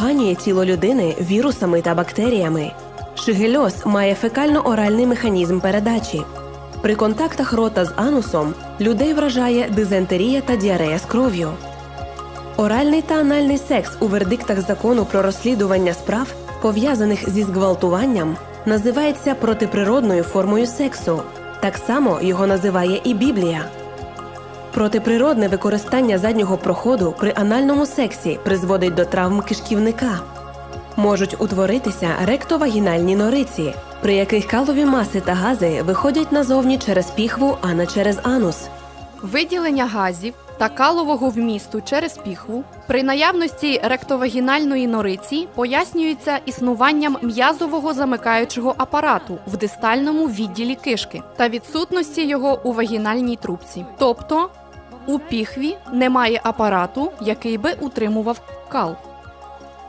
Ганює тіло людини вірусами та бактеріями. Шигельоз має фекально-оральний механізм передачі. При контактах рота з анусом людей вражає дизентерія та діарея з кров'ю. Оральний та анальний секс у вердиктах закону про розслідування справ, пов'язаних зі зґвалтуванням, називається протиприродною формою сексу. Так само його називає і Біблія. Протиприродне використання заднього проходу при анальному сексі призводить до травм кишківника. Можуть утворитися ректовагінальні нориці, при яких калові маси та гази виходять назовні через піхву, а не через анус. Виділення газів та калового вмісту через піхву при наявності ректовагінальної нориці пояснюється існуванням м'язового замикаючого апарату в дистальному відділі кишки та відсутності його у вагінальній трубці. Тобто у піхві немає апарату, який би утримував кал.